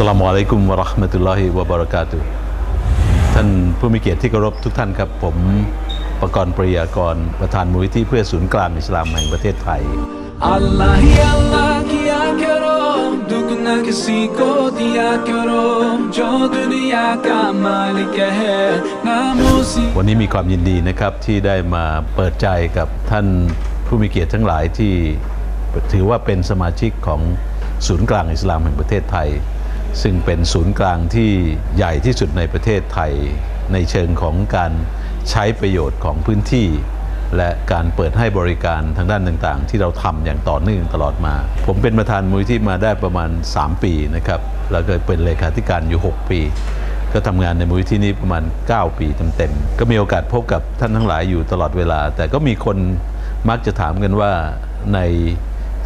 สลามุอะลัยกุมวะราะห์มะตุลลอฮิวะบารากาตุท่านผู้มีเกียรติที่เคารพทุกท่านครับ ผมประกรณ์ปริยากรประธานมูลนิธิเพื่อศูนย์กลางอิสลามแห่งประเทศไทยวันนี้มีความยินดีนะครับที่ได้มาเปิดใจกับท่านผู้มีเกียรติทั้งหลายที่ถือว่าเป็นสมาชิกของศูนย์กลางอิสลามแห่งประเทศไทย ซึ่งเป็นศูนย์กลางที่ใหญ่ที่สุดในประเทศไทย ในเชิงของการใช้ประโยชน์ของพื้นที่ และการเปิดให้บริการทางด้านต่างๆ ที่เราทำอย่างต่อเนื่องตลอดมา ผมเป็นประธานมูลที่มาได้ประมาณ 3 ปีนะครับแล้วก็เป็นเลขาธิการอยู่ 6 ปี ก็ทำงานในมูลที่นี้ประมาณ 9 ปีเต็มๆก็มีโอกาสพบกับท่านทั้งหลายอยู่ตลอดเวลา แต่ก็มีคนมักจะถามกันว่าใน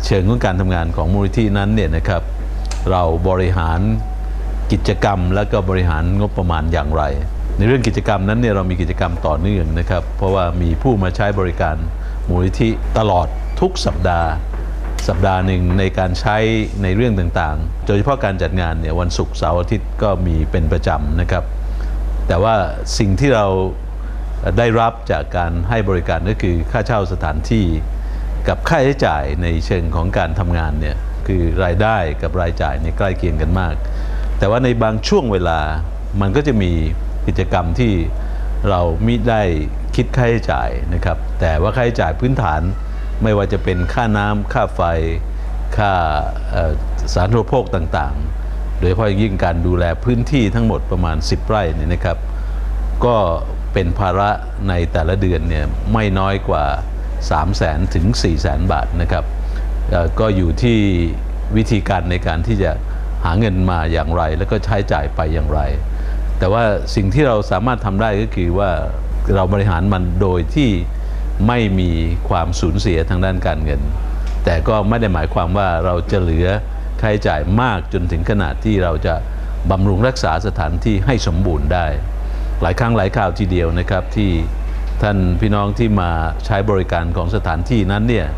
เชิงของการทำงานของมูลที่นั้นเนี่ยนะครับ เราบริหารกิจกรรม และก็บริหารงบประมาณอย่างไร ในเรื่องกิจกรรมนั้นเนี่ยเรามีกิจกรรมต่อเนื่องนะครับ เพราะว่ามีผู้มาใช้บริการมูลนิธิตลอดทุกสัปดาห์ สัปดาห์หนึ่งในการใช้ในเรื่องต่างๆ โดยเฉพาะการจัดงานเนี่ยวันศุกร์เสาร์อาทิตย์ก็มีเป็นประจำนะครับ แต่ว่าสิ่งที่เราได้รับจากการให้บริการก็คือค่าเช่าสถานที่กับค่าใช้จ่ายในเชิงของการทำงานเนี่ย คือรายได้กับรายจ่ายเนี่ยใกล้เคียงกันมาก แต่ว่าในบางช่วงเวลามันก็จะมีกิจกรรมที่เรามิได้คิดค่าใช้จ่ายนะครับ แต่ว่าค่าใช้จ่ายพื้นฐานไม่ว่าจะเป็นค่าน้ำค่าไฟ ค่าสารณูปโภคต่างๆ โดยเฉพาะยิ่งการดูแลพื้นที่ทั้งหมดประมาณ 10 ไร่เนี่ยนะครับ ก็เป็นภาระในแต่ละเดือนเนี่ยไม่น้อยกว่า 3 0 0แสนถึง 4 0 0แสนบาทนะครับ ก็อยู่ที่วิธีการในการที่จะหาเงินมาอย่างไร แล้วก็ใช้จ่ายไปอย่างไร แต่ว่าสิ่งที่เราสามารถทำได้ก็คือว่าเราบริหารมันโดยที่ไม่มีความสูญเสียทางด้านการเงิน แต่ก็ไม่ได้หมายความว่าเราจะเหลือค่าใช้จ่ายมากจนถึงขนาดที่เราจะบำรุงรักษาสถานที่ให้สมบูรณ์ได้ หลายครั้งหลายคราวทีเดียวนะครับที่ท่านพี่น้องที่มาใช้บริการของสถานที่นั้นเนี่ย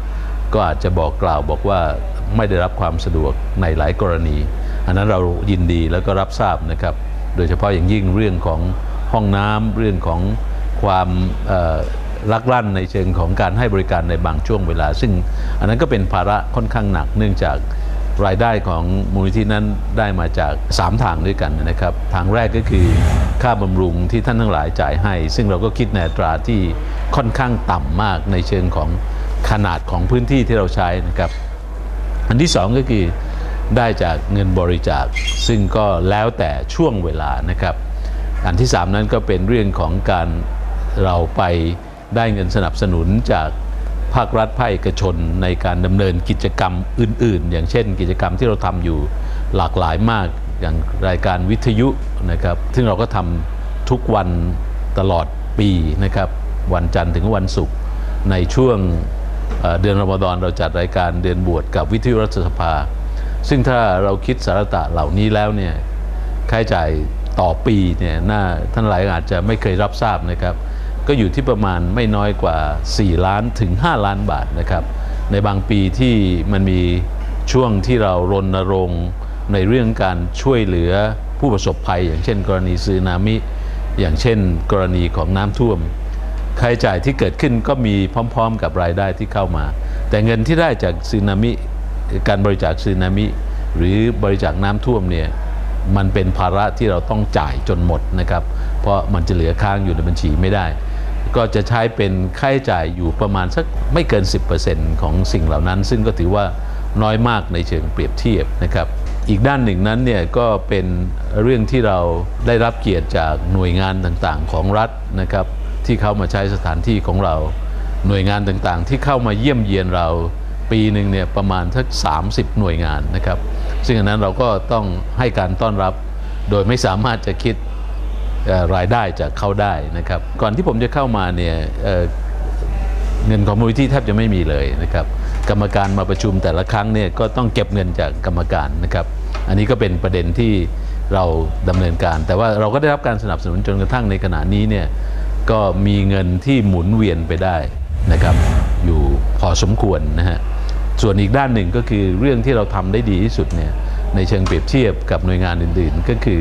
ก็อาจจะบอกกล่าวบอกว่าไม่ได้รับความสะดวกในหลายกรณี อันนั้นเรายินดีแล้วก็รับทราบนะครับ โดยเฉพาะอย่างยิ่งเรื่องของห้องน้ำเรื่องของความลักลั่นในเชิงของการให้บริการในบางช่วงเวลา ซึ่งอันนั้นก็เป็นภาระค่อนข้างหนัก เนื่องจากรายได้ของมูลนิธินั้นได้มาจาก 3 ทางด้วยกันนะครับ ทางแรกก็คือค่าบำรุงที่ท่านทั้งหลายจ่ายให้ ซึ่งเราก็คิดในตราที่ค่อนข้างต่ำมากในเชิงของ ขนาดของพื้นที่ที่เราใช้นะครับ อันที่สองก็คือได้จากเงินบริจาค ซึ่งก็แล้วแต่ช่วงเวลานะครับ อันที่สามนั้นก็เป็นเรื่องของการเราไปได้เงินสนับสนุนจากภาครัฐภาคเอกชนในการดำเนินกิจกรรมอื่น ๆ อย่างเช่น กิจกรรมที่เราทำอยู่หลากหลายมากอย่างรายการวิทยุนะครับ ซึ่งเราก็ทำทุกวันตลอดปีนะครับ วันจันทร์ถึงวันศุกร์ในช่วง เดือนรอมฎอนเราจัดรายการเดือนบวชกับวิทยุรัฐสภา ซึ่งถ้าเราคิดสารตะเหล่านี้แล้วเนี่ยค่าใช้จ่ายต่อปีเนี่ยน่าท่านหลายอาจจะไม่เคยรับทราบนะครับ ก็อยู่ที่ประมาณไม่น้อยกว่า 4 ล้านถึง 5 ล้านบาทนะครับ ในบางปีที่มันมีช่วงที่เรารณรงค์ในเรื่องการช่วยเหลือผู้ประสบภัย อย่างเช่น กรณีซึนามิ อย่างเช่น กรณีของน้ำท่วม ค่าใช้จ่ายที่เกิดขึ้นก็มีพร้อม ๆ กับรายได้ที่เข้ามา แต่เงินที่ได้จากซึนามิการบริจาคซึนามิ หรือบริจาคน้ำท่วมเนี่ยมันเป็นภาระที่เราต้องจ่ายจนหมดนะครับ เพราะมันจะเหลือค้างอยู่ในบัญชีไม่ได้ ก็จะใช้เป็นค่าใช้จ่ายอยู่ประมาณสักไม่เกิน 10%ของสิ่งเหล่านั้น ซึ่งก็ถือว่าน้อยมากในเชิงเปรียบเทียบนะครับ อีกด้านหนึ่งนั้นเนี่ยก็เป็นเรื่องที่เราได้รับเกียรติจากหน่วยงานต่างๆ ของรัฐนะครับ ที่เขามาใช้สถานที่ของเรา หน่วยงานต่างๆ ที่เข้ามาเยี่ยมเยียนเราปีหนึ่งเนี่ยประมาณสัก30 หน่วยงานนะครับ ซึ่งอันนั้นเราก็ต้องให้การต้อนรับโดยไม่สามารถจะคิดรายได้จากเขาได้นะครับ ก่อนที่ผมจะเข้ามาเนี่ยเเงินของมูลนิธิแทบจะไม่มีเลยนะครับ กรรมการมาประชุมแต่ละครั้งเนี่ยก็ต้องเก็บเงินจากกรรมการนะครับ อันนี้ก็เป็นประเด็นที่เราดำเนินการ แต่ว่าเราก็ได้รับการสนับสนุนจนกระทั่งในขณะนี้เนี่ย ก็มีเงินที่หมุนเวียนไปได้นะครับอยู่พอสมควรนะฮะส่วนอีกด้านหนึ่งก็คือเรื่องที่เราทำได้ดีที่สุดเนี่ยในเชิงเปรียบเทียบกับหน่วยงานอื่น ๆ ก็คือ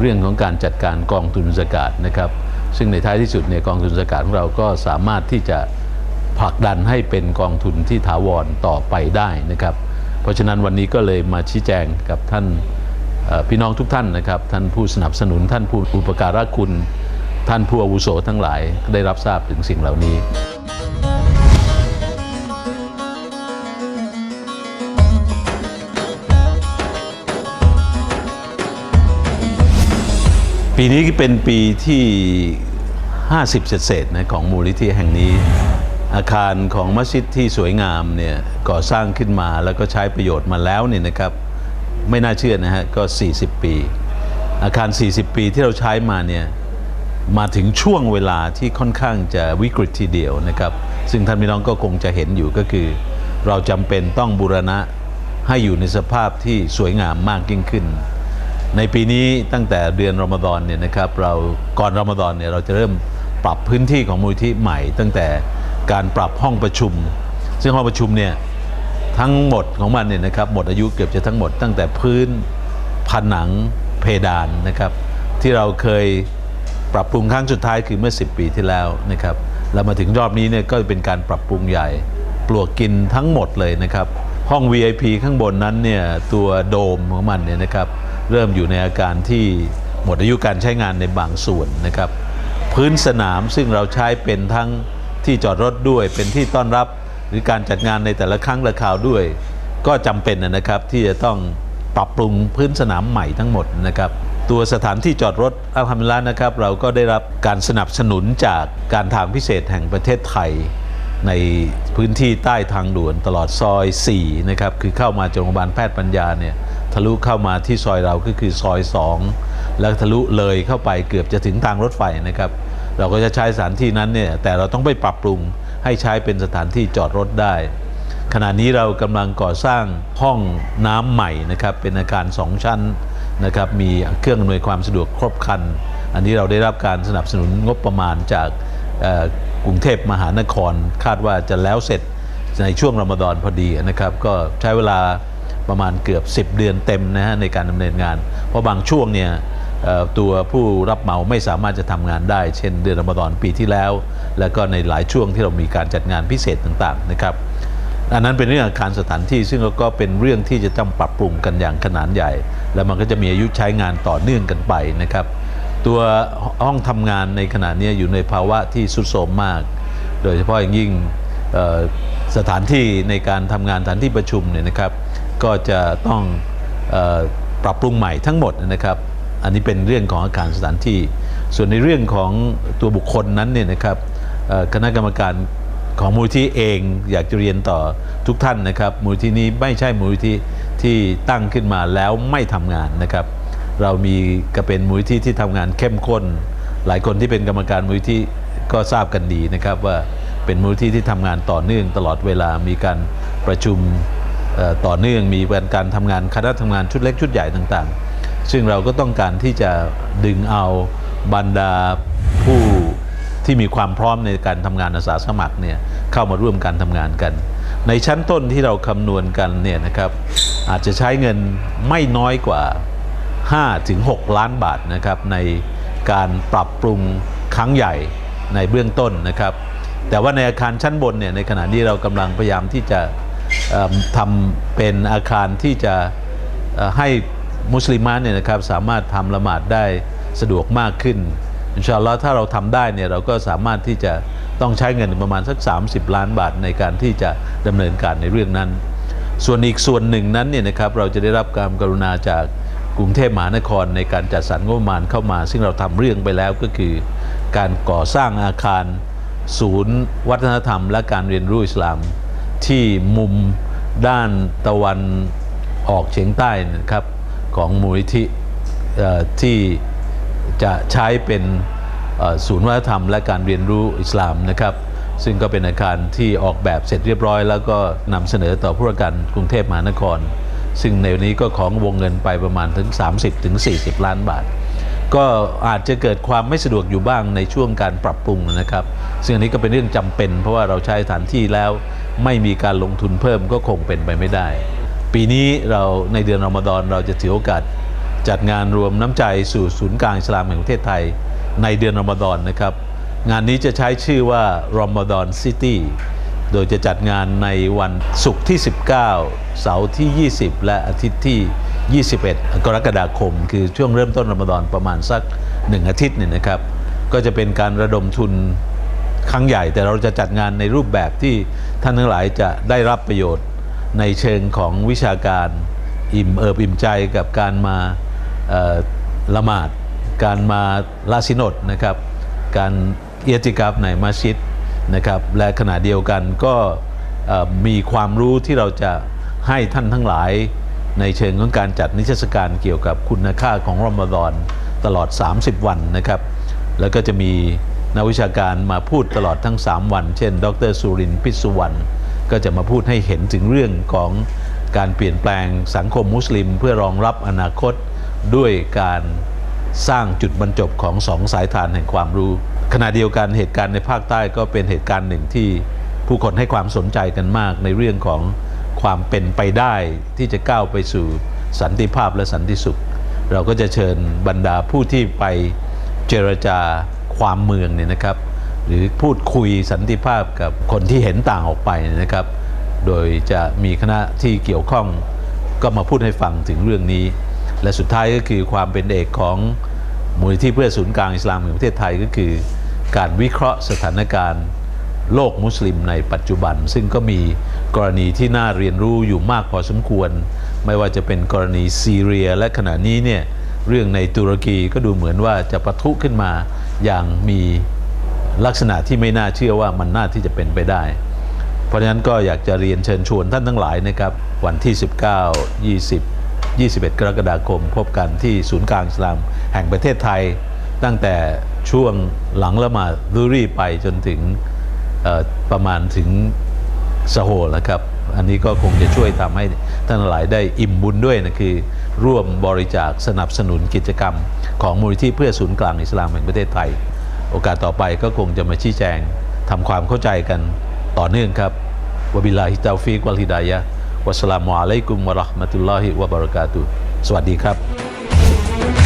เรื่องของการจัดการกองทุนสกาดนะครับซึ่งในท้ายที่สุดเนี่ยกองทุนสกาดของเราก็สามารถที่จะผลักดันให้เป็นกองทุนที่ถาวรต่อไปได้นะครับ เพราะฉะนั้นวันนี้ก็เลยมาชี้แจงกับท่านพี่น้องทุกท่านนะครับ ท่านผู้สนับสนุนท่านผู้อุปการะคุณ ท่านผู้อาวุโสทั้งหลายได้รับทราบถึงสิ่งเหล่านี้ปีนี้เป็นปีที่ 50 เศษๆนะของมูลนิธิแห่งนี้ อาคารของมัสยิดที่สวยงามเนี่ยก่อสร้างขึ้นมาแล้วก็ใช้ประโยชน์มาแล้วเนี่ยนะครับ ไม่น่าเชื่อนะฮะก็ 40 ปี อาคาร 40 ปีที่เราใช้มาเนี่ย มาถึงช่วงเวลาที่ค่อนข้างจะวิกฤตทีเดียวนะครับ ซึ่งท่านพี่น้องก็คงจะเห็นอยู่ก็คือ เราจำเป็นต้องบูรณะให้อยู่ในสภาพที่สวยงามมากยิ่งขึ้น ในปีนี้ตั้งแต่เดือนรอมฎอนเนี่ยนะครับเราก่อนรอมฎอนเนี่ยเราจะเริ่มปรับพื้นที่ของมูลที่ใหม่ ตั้งแต่การปรับห้องประชุม ซึ่งห้องประชุมเนี่ยทั้งหมดของมันเนี่ยนะครับหมดอายุเกือบจะทั้งหมด ตั้งแต่พื้นผนังเพดานนะครับ ที่เราเคย ปรับปรุงครั้งสุดท้ายคือเมื่อ 10 ปีที่แล้วนะครับแล้วมาถึงรอบนี้เนี่ยก็เป็นการปรับปรุงใหญ่ปลวกกินทั้งหมดเลยนะครับ ห้อง VIP ข้างบนนั้นเนี่ยตัวโดมของมันเนี่ยนะครับเริ่มอยู่ในอาการที่หมดอายุการใช้งานในบางส่วนนะครับ พื้นสนามซึ่งเราใช้เป็นทั้งที่จอดรถด้วย เป็นที่ต้อนรับหรือการจัดงานในแต่ละครั้งละคราวด้วย ก็จำเป็นนะครับที่จะต้องปรับปรุงพื้นสนามใหม่ทั้งหมดนะครับ ตัวสถานที่จอดรถอัลฮัมดุลิลละนะครับ เราก็ได้รับการสนับสนุนจากการทางพิเศษแห่งประเทศไทย ในพื้นที่ใต้ทางด่วนตลอดซอย 4 นะครับ คือเข้ามาจากโรงพยาบาลแพทย์ปัญญาเนี่ยทะลุเข้ามาที่ซอยเราก็คือซอย 2 แล้วทะลุเลยเข้าไปเกือบจะถึงทางรถไฟนะครับ เราก็จะใช้สถานที่นั้นเนี่ยแต่เราต้องไปปรับปรุงให้ใช้เป็นสถานที่จอดรถได้ ขณะนี้เรากำลังก่อสร้างห้องน้ำใหม่นะครับเป็นอาคารสองชั้น นะครับมีเครื่องอำนวยความสะดวกครบครัน อันนี้เราได้รับการสนับสนุนงบประมาณจากกรุงเทพมหานครคาดว่าจะแล้วเสร็จในช่วงรอมฎอนพอดีนะครับ ก็ใช้เวลาประมาณเกือบ 10 เดือนเต็มนะฮะในการดำเนินงาน เพราะบางช่วงเนี่ยตัวผู้รับเหมาไม่สามารถจะทำงานได้ เช่น เดือนรอมฎอนปีที่แล้ว แล้วก็ในหลายช่วงที่เรามีการจัดงานพิเศษต่างๆนะครับอันนั้นเป็นเรื่องอาคารสถานที่ซึ่งก็เป็นเรื่องที่จะต้องปรับปรุงกันอย่างขนาดใหญ่ แล้วมันก็จะมีอายุใช้งานต่อเนื่องกันไปนะครับ ตัวห้องทำงานในขณะนี้อยู่ในภาวะที่สุดโทรมมาก โดยเฉพาะอย่างยิ่งสถานที่ในการทำงานสถานที่ประชุมเนี่ยนะครับ ก็จะต้องออปรับปรุงใหม่ทั้งหมดนะครับ อันนี้เป็นเรื่องของอาคารสถานที่ ส่วนในเรื่องของตัวบุคคลนั้นเนี่ยนะครับคณะกรรมการ ของมูลที่เองอยากจะเรียนต่อทุกท่านนะครับ มูลที่นี้ไม่ใช่มูลที่ที่ตั้งขึ้นมาแล้วไม่ทำงานนะครับ เรามีก็เป็นมูลที่ที่ทำงานเข้มข้น หลายคนที่เป็นกรรมการมูลที่ก็ทราบกันดีนะครับว่าเป็นมูลที่ที่ทำงานต่อเนื่องตลอดเวลามีการประชุมต่อเนื่องมีการทำงานคณะทำงานชุดเล็กชุดใหญ่ต่างๆ ซึ่งเราก็ต้องการที่จะดึงเอาบรรดาผู้ ที่มีความพร้อมในการทำงานอาสาสมัครเนี่ยเข้ามาร่วมการทำงานกัน ในชั้นต้นที่เราคำนวณกันเนี่ยนะครับอาจจะใช้เงินไม่น้อยกว่า5ถึง6ล้านบาทนะครับในการปรับปรุงครั้งใหญ่ในเบื้องต้นนะครับ แต่ว่าในอาคารชั้นบนเนี่ยในขณะนี้เรากำลังพยายามที่จะทำเป็นอาคารที่จะให้มุสลิมานเนี่ยนะครับสามารถทำละหมาดได้สะดวกมากขึ้น อินชาอัลลอฮ์ถ้าเราทำได้เนี่ยเราก็สามารถที่จะต้องใช้เงินประมาณสัก 30 ล้านบาทในการที่จะดำเนินการในเรื่องนั้น ส่วนอีกส่วนหนึ่งนั้นเนี่ยนะครับเราจะได้รับการกรุณาจากกรุงเทพมหานครในการจัดสรรงบประมาณเข้ามา ซึ่งเราทำเรื่องไปแล้วก็คือ การก่อสร้างอาคาร ศูนย์ วัฒนธรรม และการเรียนรู้อิสลาม ที่มุมด้านตะวันออกเฉียงใต้นะครับของมูลนิธิที่ จะใช้เป็นศูนย์วัฒนธรรมและการเรียนรู้อิสลามนะครับ ซึ่งก็เป็นอาคารที่ออกแบบเสร็จเรียบร้อย แล้วก็นำเสนอต่อผู้ว่าการกรุงเทพมหานคร ซึ่งในวันนี้ก็ของวงเงินไปประมาณถึง 30ถึง40ล้านบาท ก็อาจจะเกิดความไม่สะดวกอยู่บ้างในช่วงการปรับปรุงนะครับ ซึ่งอันนี้ก็เป็นเรื่องจำเป็น เพราะว่าเราใช้สถานที่แล้วไม่มีการลงทุนเพิ่มก็คงเป็นไปไม่ได้ปปีนี้เราในเดือนรอมฎอนเราจะถือโอกาส จัดงานรวมน้ำใจสู่ศูนย์กลางอิสลามแห่งประเทศไทย ในเดือนรอมฎอนนะครับ งานนี้จะใช้ชื่อว่ารอมฎอนซิตี้โดยจะจัดงานในวันศุกร์ที่ 19 เสาร์ที่ 20 และอาทิตย์ที่ 21 กรกฎาคม คือช่วงเริ่มต้นรอมฎอนประมาณสัก 1 อาทิตย์เนี่ยนะครับ ก็จะเป็นการระดมทุนครั้งใหญ่ แต่เราจะจัดงานในรูปแบบที่ท่านทั้งหลายจะได้รับประโยชน์ในเชิงของวิชาการ อิ่มเอิบอิ่มใจกับการมา ละหมาด การมาลาสินดนะครับ การเอียติกาฟในมัสยิดนะครับ และขณะเดียวกันก็มีความรู้ที่เราจะให้ท่านทั้งหลายในเชิงของการจัดนิทรรศการเกี่ยวกับคุณค่าของรอมฎอนตลอด 30 วันนะครับ แล้วก็จะมีนักวิชาการมาพูดตลอดทั้ง 3 วัน เช่น ดรสุรินทร์พิศสุวรรณก็จะมาพูดให้เห็นถึงเรื่องของการเปลี่ยนแปลงสังคมมุสลิม เพื่อรองรับอนาคต ด้วยการสร้างจุดบรรจบของสองสายทานแห่งความรู้ ขณะเดียวกันเหตุการณ์ในภาคใต้ก็เป็นเหตุการณ์หนึ่งที่ผู้คนให้ความสนใจกันมากในเรื่องของความเป็นไปได้ที่จะก้าวไปสู่สันติภาพและสันติสุข เราก็จะเชิญบรรดาผู้ที่ไปเจรจาความเมืองเนี่ยนะครับ หรือพูดคุยสันติภาพกับคนที่เห็นต่างออกไปนนะครับ โดยจะมีคณะที่เกี่ยวข้องก็มาพูดให้ฟังถึงเรื่องนี้ และสุดท้ายก็คือความเป็นเอกของมูลที่เพื่อศูนย์กลางอิสลามแห่งประเทศไทยก็คือ การวิเคราะห์สถานการณ์โลกมุสลิมในปัจจุบัน ซึ่งก็มีกรณีที่น่าเรียนรู้อยู่มากพอสมควร ไม่ว่าจะเป็นกรณีซีเรีย และขณะนี้เนี่ยเรื่องในตุรกีก็ดูเหมือนว่าจะปะทุขึ้นมาอย่างมีลักษณะที่ไม่น่าเชื่อว่ามันน่าที่จะเป็นไปได้ เพราะฉะนั้นก็อยากจะเรียนเชิญชวนท่านทั้งหลายนะครับ วันที่ 19 20 21 กรกฎาคม พบกันที่ศูนย์กลางอิสลามแห่งประเทศไทย ตั้งแต่ช่วงหลังละหมาดดุรีไปจนถึงประมาณถึงสโฮลนะครับ อันนี้ก็คงจะช่วยทำให้ท่านหลายได้อิ่มบุญด้วยนะคือ ร่วมบริจาคสนับสนุนกิจกรรม ของมูลที่เพื่อศูนย์กลางอิสลามแห่งประเทศไทย โอกาสต่อไปก็คงจะมาชี้แจงทำความเข้าใจกันต่อเนื่องครับวบิลาฮิตาฟิกวัลฮิดายะ วัสสลามุอะลัยกุมวะเราะห์มะตุลลอฮิวะบะเราะกาตุฮ์สวัสดีครับ